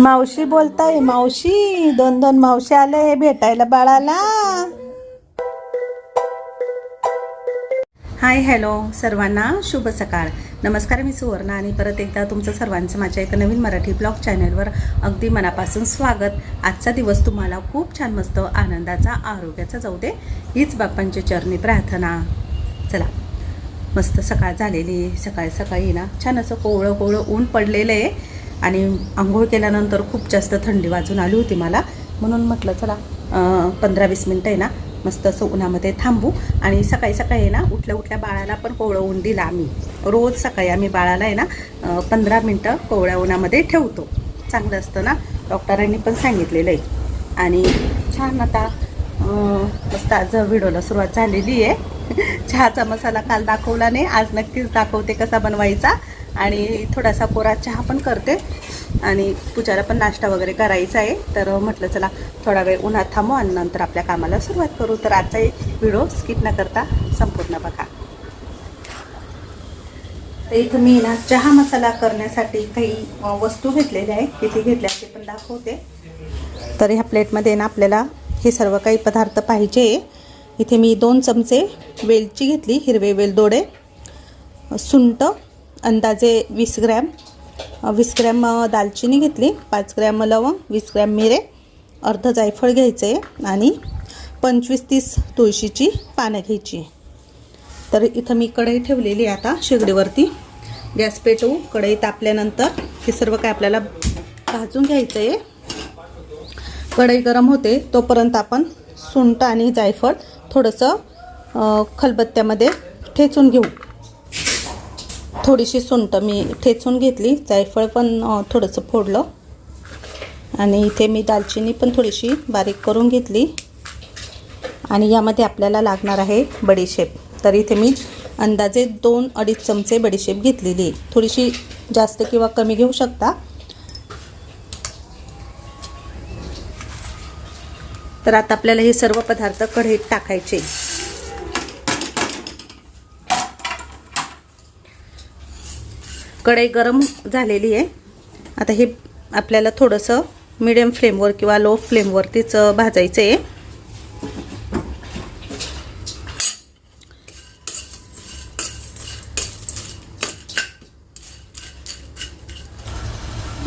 मावशी बोलताय मावशी दोन दोन मावशी आले भेटायला बाळाला. हाय हॅलो सर्वांना शुभ सकाळ. नमस्कार मी सुवर्णा आणि परत एकदा तुमचं सर्वांचं माझ्या एका नवीन मराठी ब्लॉग चॅनलवर अगदी मनापासून स्वागत. आजचा दिवस तुम्हाला खूप छान मस्त आनंदाचा आरोग्याचा जाऊ दे हीच बाप्पांची चरणी प्रार्थना. चला मस्त सकाळ झालेली आहे. सकाळी सकाळी ना छान असं कोवळं कोवळं ऊन पडलेलं आहे. आणि आंघोळ केल्यानंतर खूप जास्त थंडी वाजून आली होती मला. म्हणून म्हटलं चला पंधरा वीस मिनटं आहे ना मस्त असं उन्हामध्ये थांबू. आणि सकाळी सकाळी आहे ना उठल्या उठल्या बाळाला पण कोवळं ऊन दिलं आम्ही. रोज सकाळी आम्ही बाळाला आहे ना पंधरा मिनटं कोवळ्या उन्हामध्ये ठेवतो. चांगलं असतं ना डॉक्टरांनी पण सांगितलेलं आहे. आणि छान आता मस्त आज व्हिडिओला सुरुवात झालेली आहे. चहाचा मसाला काल दाखवला नाही आज नक्कीच दाखवते कसा बनवायचा. आणि थोडासा कोरा चहा पण करते. आणि पूजाला पण नाश्ता वगैरे करायचा आहे. तर म्हटलं चला थोडा वेळ उन्हात थांबू आणि नंतर आपल्या कामाला सुरुवात करू. तर आजचा एक व्हिडिओ स्किप न करता संपूर्ण बघा. तर इथं मी ना चहा मसाला करण्यासाठी काही वस्तू घेतलेल्या आहे किती घेतल्या ते पण दाखवते. तर ह्या प्लेटमध्ये ना आपल्याला हे सर्व काही पदार्थ पाहिजे. इथे मी दोन चमचे वेलची घेतली हिरवे वेलदोडे सुंट अंदाजे वीस ग्रॅम वीस ग्रॅम दालचिनी घेतली पाच ग्रॅम लवंग वीस ग्रॅम मिरे अर्ध जायफळ घ्यायचं आहे आणि पंचवीस तीस तुळशीची पानं घ्यायची. तर इथं मी कढई ठेवलेली आहे आता शेगडीवरती. गॅस पेटवू कढई तापल्यानंतर हे सर्व काय आपल्याला भाजून घ्यायचं आहे कढई गरम होते तोपर्यंत आपण सुंठ आणि जायफळ थोडंसं खलबत्त्यामध्ये ठेचून घेऊ. थोडीशी सुंट मी ठेचून घेतली जायफळ पण थोडंसं फोडलं. आणि इथे मी दालचिनी पण थोडीशी बारीक करून घेतली. आणि यामध्ये आपल्याला लागणार आहे बडीशेप. तर इथे मी अंदाजे दोन अडीच चमचे बडीशेप घेतलेली थोडीशी जास्त किंवा कमी घेऊ शकता तर आता आपल्याला हे सर्व पदार्थ कढईत टाकायचे. कढई गरम झालेली आहे. आता हे आपल्याला थोडंसं मिडियम फ्लेमवर किंवा लो फ्लेमवरतीच भाजायचं आहे.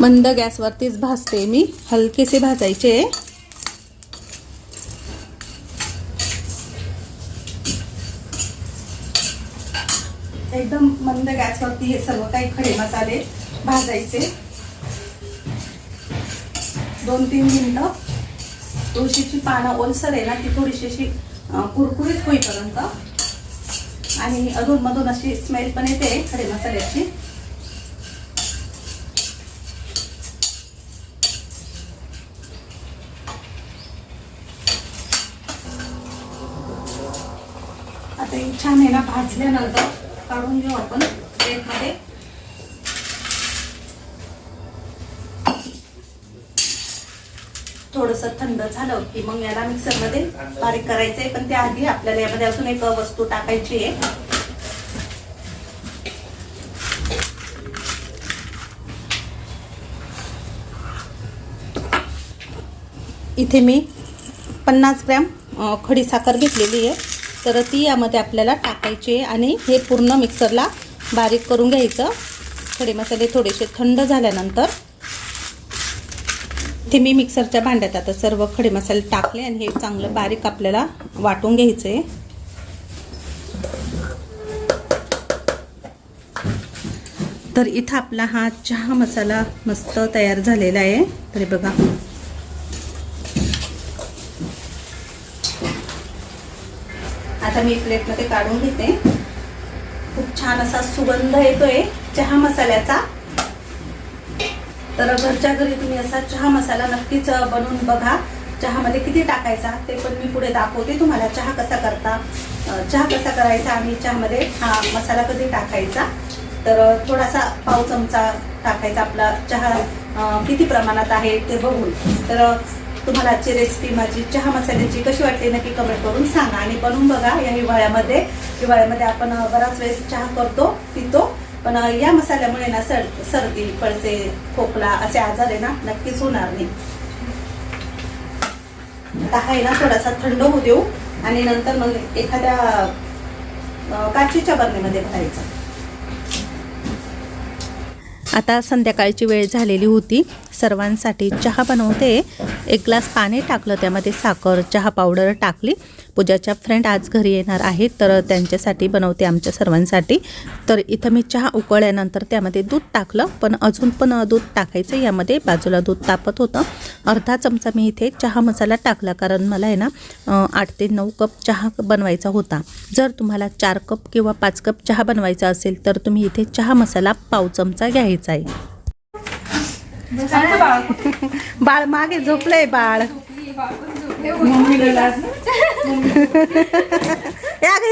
मंद गॅसवरतीच भाजते मी. हलकेसे भाजायचे आहे एकदम मंद हे सर्व काही खडे मसाले भाजायचे. दोन तीन मिनिटं. तुळशीची पानं ओलसर आहे ना ती थोडीशी अशी कुरकुरीत होईपर्यंत. आणि अधूनमधून अशी स्मेल पण येते खडे मसाल्याची. आता छान आहे ना भाजल्यानंतर काढून घेऊ आपण. प्लेटमध्ये थोडस थंड झालं की मग याला मिक्सरमध्ये बारीक करायचंय. आहे पण त्याआधी आपल्याला यामध्ये अजून एक वस्तू टाकायची आहे. इथे मी पन्नास ग्रॅम खडीसाखर खडी साखर घेतलेली आहे. तर ती यामध्ये आपल्याला टाकायची आहे आणि हे पूर्ण मिक्सरला बारीक करून घ्यायचं. खडे मसाले थोडेसे थंड झाल्यानंतर ते मी मिक्सरच्या भांड्यात आता सर्व खडे मसाले टाकले आणि हे चांगलं बारीक आपल्याला वाटून घ्यायचं आहे तर इथं आपला हा चहा मसाला मस्त तयार झालेला आहे. तरी बघा. आता मी प्लेटमध्ये काढून घेते. छान असा सुगंध येतोय चहा मसाल्याचा. तर घरच्या घरी तुम्ही असा चहा मसाला नक्कीच बनवून बघा. चहामध्ये किती टाकायचा ते पण मी पुढे दाखवते तुम्हाला. चहा कसा करता चहा कसा करायचा आणि चहामध्ये हा मसाला कधी टाकायचा. तर थोडासा पाव चमचा टाकायचा आपला चहा किती प्रमाणात आहे ते बघून. तर तुम्हाला आजची रेसिपी माझी चहा मसाल्याची कशी वाटली नक्की कमेंट करून सांगा. आणि बनवून बघा या हिवाळ्यामध्ये. हिवाळ्यामध्ये आपण बराच वेळेस चहा करतो पितो. पण या मसाल्यामुळे ना सर सर्दी पळसे खोकला असे आजार आहे ना नक्कीच होणार नाही. आता हा आहे ना थोडासा थंड होऊ देऊ. आणि नंतर मग एखाद्या काचीच्या बरणीमध्ये भरायचं. आता संध्याकाळची वेळ झालेली होती. सर्वांसाठी चहा बनवते. एक ग्लास पाणी टाकलं त्यामध्ये साखर चहा पावडर टाकली. पूजाच्या फ्रेंड आज घरी येणार आहेत तर त्यांच्यासाठी बनवते आमच्या सर्वांसाठी. तर इथं मी चहा उकळल्यानंतर त्यामध्ये दूध टाकलं पण अजून पण दूध टाकायचं यामध्ये बाजूला दूध तापत होतं. अर्धा चमचा मी इथे चहा मसाला टाकला कारण मला आहे ना आठ ते नऊ कप चहा बनवायचा होता. जर तुम्हाला चार कप किंवा पाच कप चहा बनवायचा असेल तर तुम्ही इथे चहा मसाला पाव चमचा घ्यायचा आहे. बाळ मागे झोपलंय बाळ.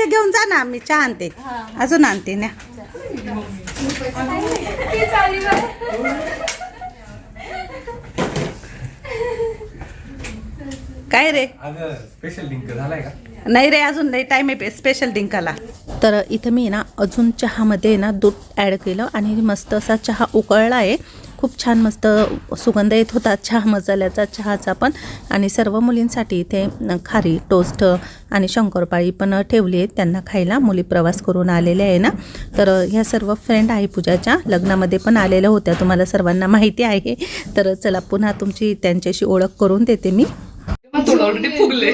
घेऊन जा ना मी चहा आणते. अजून आणते ना काय रे? स्पेशल डिंक झालाय का? नाही रे अजून लई टाईम आहे स्पेशल डिंकाला तर इथं मी ना अजून चहामध्ये ना दूध ॲड केलं आणि मस्त असा चहा उकळला आहे खूप छान मस्त सुगंध येत होता चहा मसाल्याचा चहाचा पण. आणि सर्व मुलींसाठी इथे खारी टोस्ट आणि शंकरपाळी पण ठेवली आहे त्यांना खायला मुली प्रवास करून आलेल्या आहे ना. तर ह्या सर्व फ्रेंड आहे पूजाच्या. लग्नामध्ये पण आलेल्या होत्या. तुम्हाला सर्वांना माहिती आहे. तर चला पुन्हा तुमची त्यांच्याशी ओळख करून देते मी. फुगले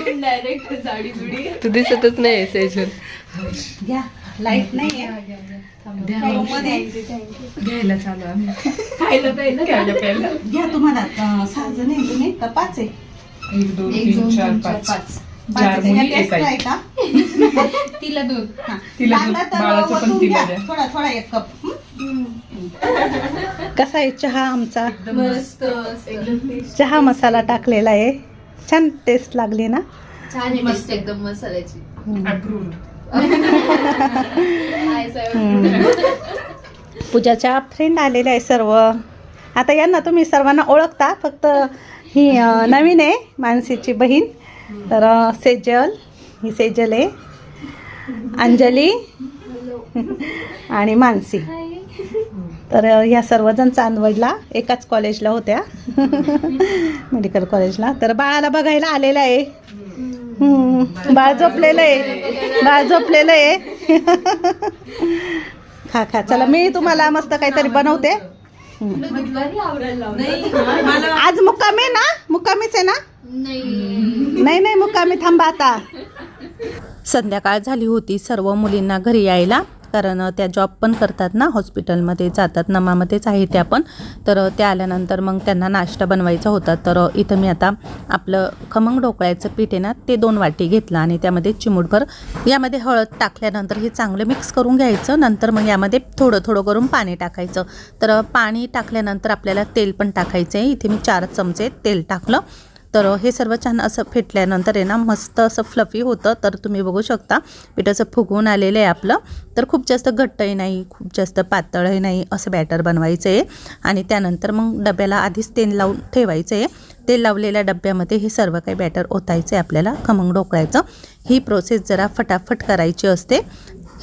तू दिसतच नाही घ्या लाइट नाही. घ्यायला चालू आम्ही. खायला प्यायला घ्यायला प्यायला. घ्या तुम्हाला अं, सहा जण आहे तुम्ही? का पाच आहे. एक दोन एक तीन दोन चार तीन चार पाच. पाच. पाच चार आहे. मुली या एक टेस्ट आहे आहे का? तिला दूध हा. तिला लागला दूध, तर बाळाचं पण वतून तिला घ्या. द्या. थोडा थोडा एक कप. कसा आहे चहा आमचा? मस्त एकदम चहा मसाला टाकलेला आहे. छान टेस्ट लागली ना? छान आहे मस्त एकदम मसाल्याची. पूजाच्या फ्रेंड आलेल्या आहे सर्व. आता यांना तुम्ही सर्वांना ओळखता फक्त ही नवीन आहे मानसीची बहीण. तर सेजल ही सेजल आहे. अंजली आणि मानसी. तर ह्या सर्वजण चांदवडला एकाच कॉलेजला होत्या. मेडिकल कॉलेजला तर बाळाला बघायला आलेलं आहे. बाळ झोपलेलं आहे. बाळ झोपलेलं आहे. खा खा. चला मी तुम्हाला मस्त काहीतरी बनवते. आज मुक्कामी ना? मुक्कामीच आहे ना? नाही नाही मुक्कामी. थांबा आता. संध्याकाळ झाली होती सर्व मुलींना घरी यायला. कारण त्या जॉब पण करतात ना हॉस्पिटलमध्ये जातात नमामध्येच आहे त्या पण. तर त्या आल्यानंतर मग त्यांना नाश्ता बनवायचा होता. तर इथं मी आता आपलं खमंग ढोकळ्याचं पीठ आहे ना ते दोन वाटी घेतलं आणि त्यामध्ये चिमूटभर यामध्ये हळद टाकल्यानंतर हे चांगलं मिक्स करून घ्यायचं. नंतर मग यामध्ये थोडं थोडं करून पाणी टाकायचं. तर पाणी टाकल्यानंतर आपल्याला तेल पण टाकायचं आहे इथे मी चार चमचे तेल टाकलं. तर हे सर्व छान असं फेटल्यानंतर आहे ना मस्त असं फ्लफी होतं. तर तुम्ही बघू शकता पीठ असं फुगून आलेलं आहे आपलं. तर खूप जास्त घट्टही नाही खूप जास्त पातळही नाही असं बॅटर बनवायचं आहे आणि त्यानंतर मग डब्याला आधीच तेल लावून ठेवायचं आहे तेल लावलेल्या डब्यामध्ये हे सर्व काही बॅटर ओतायचं आहे आपल्याला खमंग ढोकळायचं. ही प्रोसेस जरा फटाफट करायची असते.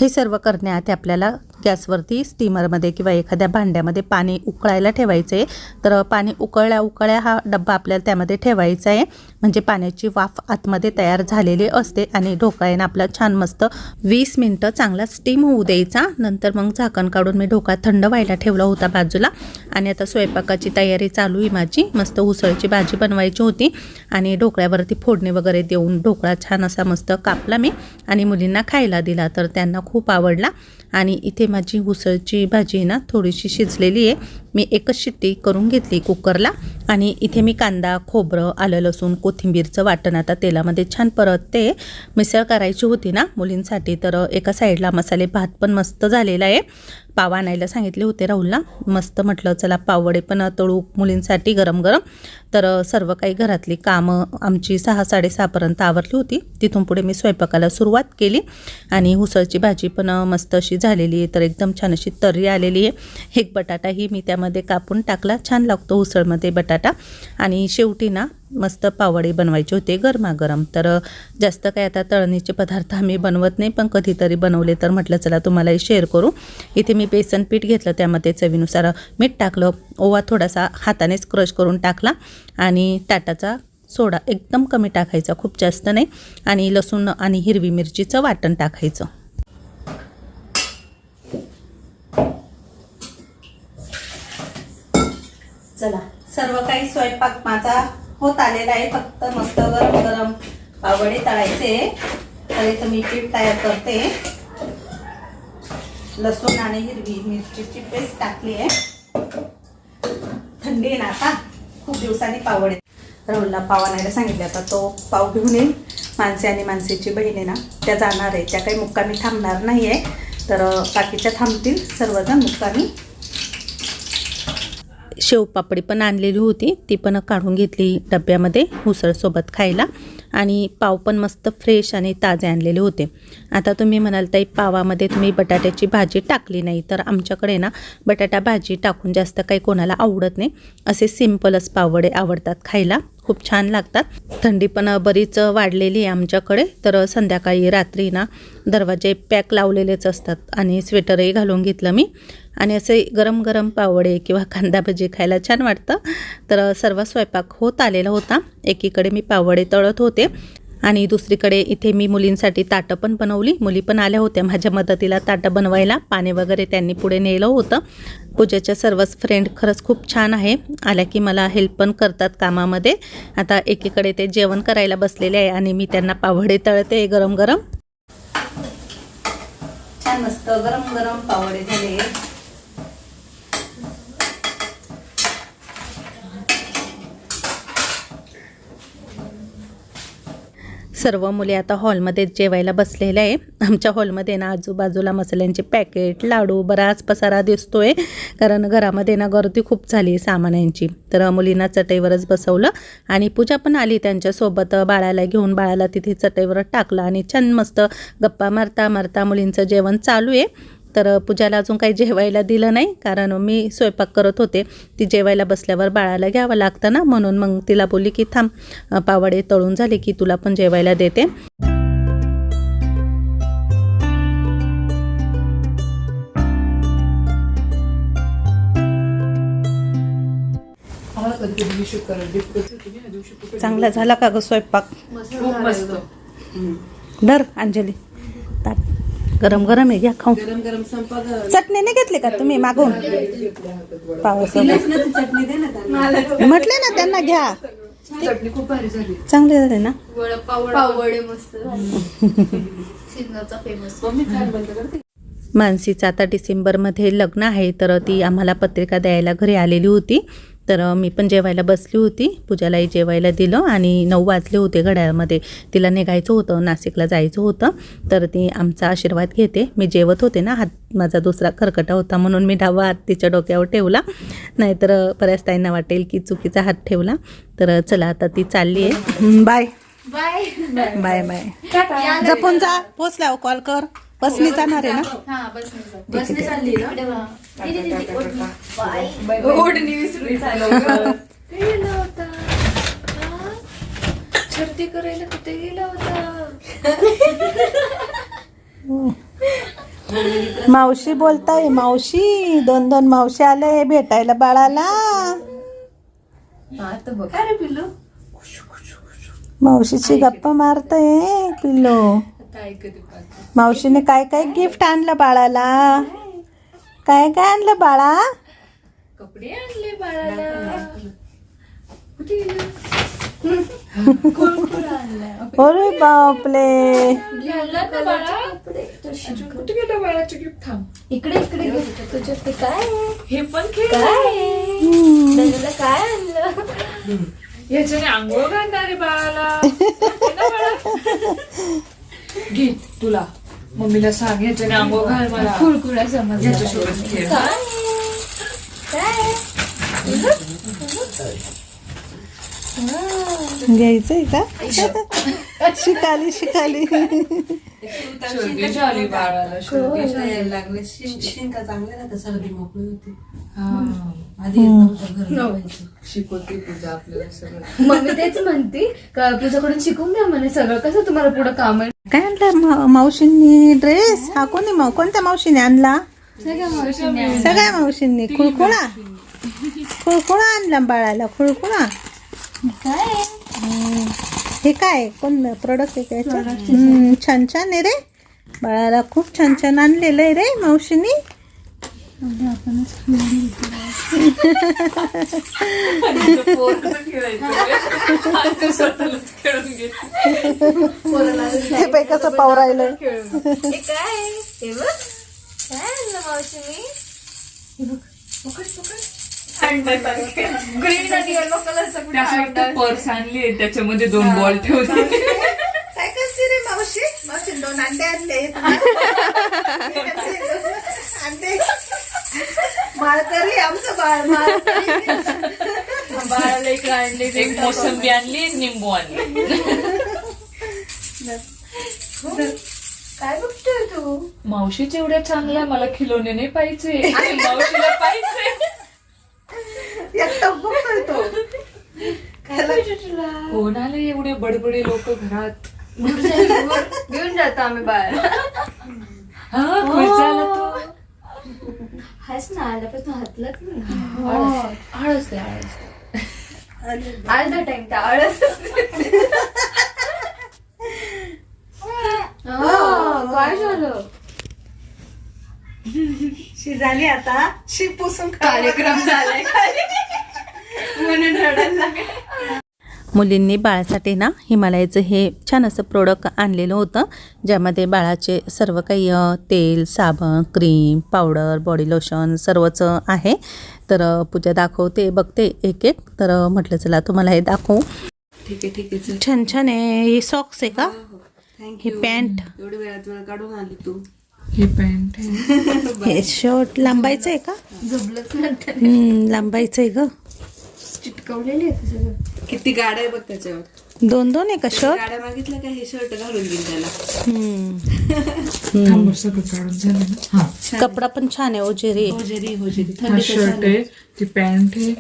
हे सर्व करण्याआधी आपल्याला गॅसवरती स्टीमरमध्ये किंवा एखाद्या भांड्यामध्ये पाणी उकळायला ठेवायचं. आहे तर पाणी उकळल्या उकळ्या हा डब्बा आपल्याला त्यामध्ये ठेवायचा आहे. म्हणजे पाण्याची वाफ आतमध्ये तयार झालेली असते आणि ढोकळ्यानं आपला छान मस्त वीस मिनटं चांगला स्टीम होऊ द्यायचा. नंतर मग झाकण काढून मी ढोका थंड व्हायला ठेवला होता बाजूला. आणि आता स्वयंपाकाची तयारी चालू आहे माझी. मस्त उसळची भाजी बनवायची होती. आणि ढोकळ्यावरती फोडणी वगैरे देऊन ढोकळा छान असा मस्त कापला मी. आणि मुलींना खायला दिला तर त्यांना खूप आवडला. आणि इथे माझी उसळची भाजी आहे ना थोडीशी शिजलेली आहे. मी एकच शिट्टी करून घेतली कुकरला आणि इथे मी कांदा खोबरं आलं लसूण कोथिंबीरचं वाटण आता तेलामध्ये छान परतते मिसळ करायची होती ना मुलींसाठी तर एका साईडला मसाले भात पण मस्त झालेला आहे. पाव आणायला सांगितले होते राहुलला. मस्त म्हटलं चला पाववडे पण तळू मुलींसाठी गरम गरम. तर सर्व काही घरातली कामं आमची सहा साडेसहापर्यंत आवरली होती. तिथून पुढे मी स्वयंपाकाला सुरुवात केली आणि उसळची भाजी पण मस्त अशी झालेली आहे. तर एकदम छान अशी तर्री आलेली आहे. एक बटाटाही मी त्यामध्ये कापून टाकला. छान लागतो उसळमध्ये बटाटा. आणि शेवटी ना मस्त पावडे बनवायचे होते गरमागरम. तर जास्त काय आता तळणीचे पदार्थ आम्ही बनवत नाही पण कधीतरी बनवले तर म्हटलं चला तुम्हाला शेअर करू. इथे मी बेसन पीठ घेतलं त्यामध्ये चवीनुसार मीठ टाकलं ओवा थोडासा हातानेच क्रश करून टाकला आणि ताटाचा सोडा एकदम कमी टाकायचा खूप जास्त नाही. आणि लसूण आणि हिरवी मिरचीचं वाटण टाकायचं. चला सर्व काही स्वयंपाक माझा होत आलेला आहे. फक्त मस्त गरम गरम पावडे तळायचे. तर इथं मी पीठ तयार करते. लसूण आणि हिरवी मिरचीची पेस्ट टाकली आहे. थंडी आहे ना आता. खूप दिवसांनी पावडे. राहुलला पाव आणायला सांगितले. आता तो पाव घेऊन येईल. माणसे आणि माणसेची बहीण आहे ना त्या जाणार आहे. त्या काही मुक्कामी थांबणार नाही आहे तर बाकीच्या थांबतील. सर्वजण मुक्कामी शेवपापडी पण आणलेली होती. ती पण काढून घेतली डब्यामध्ये उसळसोबत खायला. आणि पाव पण मस्त फ्रेश आणि ताजे आणलेले होते. आता तुम्ही म्हणाल ताई पावामध्ये तुम्ही बटाट्याची भाजी टाकली नाही. तर आमच्याकडे ना बटाटा भाजी टाकून जास्त काही कोणाला आवडत नाही. असे सिम्पलच पावडे आवडतात खायला. खूप छान लागतात. थंडी पण बरीच वाढलेली आहे आमच्याकडे. तर संध्याकाळी रात्री ना दरवाजे पॅक लावलेलेच असतात आणि स्वेटरही घालून घेतलं मी. आणि असे गरम गरम पावडे किंवा कांदा भजी खायला छान वाटतं. तर सर्व स्वयंपाक होत आलेला होता. एकीकडे मी पावडे तळत होते. आणि दुसरीकडे इथे मी मुलींसाठी ताटं पण बनवली. मुली पण आल्या होत्या माझ्या मदतीला ताटं बनवायला. पाणी वगैरे त्यांनी पुढे नेलं होतं. पूजेच्या सर्वच फ्रेंड खरंच खूप छान आहे. आल्या की मला हेल्प पण करतात कामामध्ये. आता एकीकडे ते जेवण करायला बसलेले आहे आणि मी त्यांना पावडे तळते गरम गरम छान मस्त गरम गरम पावडे झाले. सर्व मुले आता हॉलमध्ये जेवायला बसलेल्या आहे. आमच्या हॉलमध्ये ना आजूबाजूला मसाल्यांचे पॅकेट लाडू बराच पसारा दिसतोय. कारण घरामध्ये ना गर्दी खूप झाली आहे सामान्यांची. तर मुलींना चटईवरच बसवलं आणि पूजा पण आली त्यांच्यासोबत. बाळाला घेऊन बाळाला तिथे चटईवर टाकलं आणि छान मस्त गप्पा मारता मारता मुलींचं जेवण चालू आहे. तर पूजाला अजून काही जेवायला दिलं नाही कारण मी स्वयंपाक करत होते. ती जेवायला बसल्यावर बाळाला घ्यावं लागतं ना म्हणून मग तिला बोलली की थांब पावडे तळून झाले की तुला पण जेवायला देते. चांगला झाला का ग स्वयंपाक? खूप मस्त धर अंजली. ताट. गरम गरम आहे घ्या खाऊ चटणी नाही घेतली का तुम्ही मागून? पावासोबत म्हटले ना त्यांना घ्या. चटणी खूप भारी झाली. चांगले झाले ना? पावडे मस्त सिन्नरचा फेमस मानसीचं आता डिसेंबरमध्ये लग्न आहे तर ती आम्हाला पत्रिका द्यायला घरी आलेली होती. तर मी पण जेवायला बसली होती. पूजालाही जेवायला दिलं आणि नऊ वाजले होते घड्याळमध्ये. तिला निघायचं होतं नाशिकला जायचं होतं. तर ती आमचा आशीर्वाद घेते. मी जेवत होते ना हात माझा दुसरा खरकटा होता म्हणून मी डावा हात तिच्या डोक्यावर ठेवला. नाहीतर बऱ्याच ताईंना वाटेल की चुकीचा हात ठेवला. तर चला आता ती चालली आहे. बाय. बाय. Bye bye. जपून जा. पोचल्यावर कॉल कर. बसनी जाणार आहे ना? हा ओढणी विसरून गेला होता हा? करायला कुठे गेला होता मावशी बोलताय मावशी. दोन दोन मावशी आले हे भेटायला बाळाला. मावशीची गप्पा मारतय पिल्लो. मावशीने काय काय गिफ्ट आणलं बाळाला? काय काय आणलं बाळा? कपडे आणले बाळाला. कुठे अरे बापले कुठे गेलं बाळाचे गिफ्ट थांब. इकडे इकडे घे. तुझ्यात ते काय आहे? हे पण खेळ काय आहे? दादाला काय आणलं? याच्याने आंघोळ घालणार आहे बाळाला? घे तुला. मम्मीला सांग ह्याच्याने आंघोळ घाल मला. कुळकुळा समज ह्याच्यासोबत खेळ? घ्यायचंय का? शिकाली शिकाली. सर्दी झाली बाळाला सर्दी लागले. शिंका चांगले सर्दी मोकळी होती. हा. आधी येत नव्हतं घरात व्हायचं. शिकवते पूजा आपल्याला सगळं. मम्मी तेच म्हणते का तुझ्याकडून शिकून घ्या म्हणे सगळं. कसं तुम्हाला पुढे काम आहे? काय आणलं मा- मावशींनी ड्रेस हा कोणी माव कोणत्या मावशीने आणला? सगळ्या मावशींनी खुळखुळा? खुळखुळा आणला बाळाला खुळखुळा? काय? हम्म. हे काय? कोण प्रोडक्ट आहे याचं? हम्म, छान छान आहे रे. बाळाला खूप छान छान आणलेलं आहे रे मावशीनी. हे बाई कसं पावरायलं हे काय? हे बघ. काय आणलं मावशीने ग्रीन आणि येलो कलरचा कुठे आणलं? पर्स आणली त्याच्यामध्ये दोन बॉल ठेवते. काय करते रे मावशी. मावशी दोन अंडे आणले अंडे. माळकरी आमचं बाळ माळकरी. बाळाला इकडे आणले एक मोसंबी आणली. एक निंबू आणली. काय बघतोय तू? मावशीच एवढ्या चांगल्या मला खिलोने नाही पाहिजे. मावशीला पाहिजे. एकटा बघतोय तो. कोण आले एवढे बडबडे लोक घरात? घेऊन जातो आम्ही बाहेर हा खुश तो हाच ना आल्यापासून हातलाच नाही आळस दे आळस अर्धा टाइम त्या आळस काय झालं शी झाली आता शी पुसून कार्यक्रम झालाय म्हणून रडायला मुलींनी बाळासाठी ना हिमालयाचं हे छान असं प्रोडक्ट आणलेलं होतं ज्यामध्ये बाळाचे सर्व काही तेल साबण क्रीम पावडर बॉडी लोशन सर्वच आहे. तर पूजा दाखवते बघते एक एक. तर म्हटलं चला तुम्हाला हे दाखवू. ठीक आहे ठीक आहे छान छान आहे. हे सॉक्स आहे का? थँक्यू हे पॅन्ट एवढी वेळात वेळ काढून आली तू. ही पॅन्ट हे शर्ट लांबायचं आहे का? लांबायचं आहे ग. चिटकवलेले आहे सगळं. किती गाड्या आहे बघ त्याच्यावर. दोन दोन आहे का शर्ट गाड्या मागितल्या का हे शर्ट घालून देईन त्याला. हम्म. सगळं काढून झालं ना? हा. कपडा पण छान आहे ओजेरी होजेरी होजेरी हा थंडी शर्ट आहे? ती पॅन्ट आहे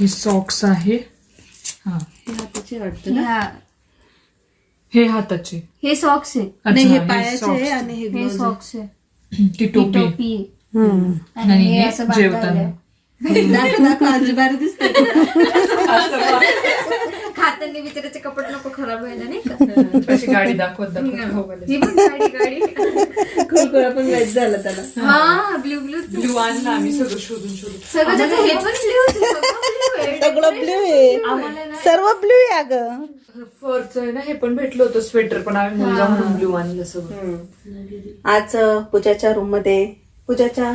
हे सॉक्स आहे. हा. हे हाताची वाटतं ना? हे. हाताचे. हे सॉक्स आहे. अच्छा, नाही हे पायाचे आहे. आणि हे हे gloves आहे. सॉक्स आहे. ती ही टोपी. टोपी. आहे. हम्म. आणि आणि हे हे असं बांधायला जेवताना. आहे. दाखव दाखव आजी बारी दिसते खाताना बिचाराचे कपडे नको खराब व्हायला नाही का? गाडी दाखवत दाखवत ही. पण गाडी गाडी. कुरकुरा पण वेट झाला त्याला. हा ब्ल्यू ब्ल्यू आणला आम्ही सगळं शोधून शोधून. सगळं त्याचं हे पण ब्ल्यू आहे. सगळं ब्ल्यू आहे. सर्व ब्ल्यू आहे अगं. फरचं आहे ना हे पण भेटलं होतं स्वेटर पण आम्ही मुलगा म्हणून ब्ल्यू आणलं सगळं. आज पूजाच्या रूममध्ये पूजाच्या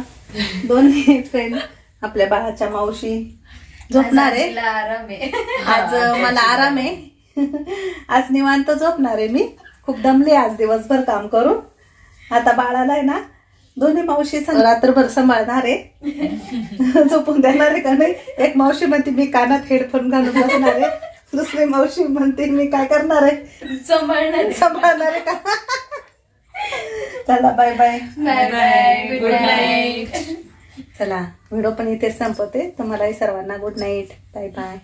दोन्ही फ्रेंड आपल्या बाळाच्या मावशी झोपणार आहे. आराम आहे. आज मला आराम आहे. आज निवांत झोपणार आहे मी. खूप दमले आज दिवसभर काम करून. आता बाळाला आहे ना दोन्ही मावशी संग- रात्रभर सांभाळणार आहे. झोपून देणार आहे का नाही? एक मावशी म्हणते मी कानात हेडफोन घालून बसणार आहे. दुसरी मावशी म्हणते मी काय करणार आहे? सांभाळणार सांभाळणार आहे का? चला bye bye bye bye good night चला व्हिडिओ पण इथेच संपवते. तुम्हालाही सर्वांना गुड नाईट बाय बाय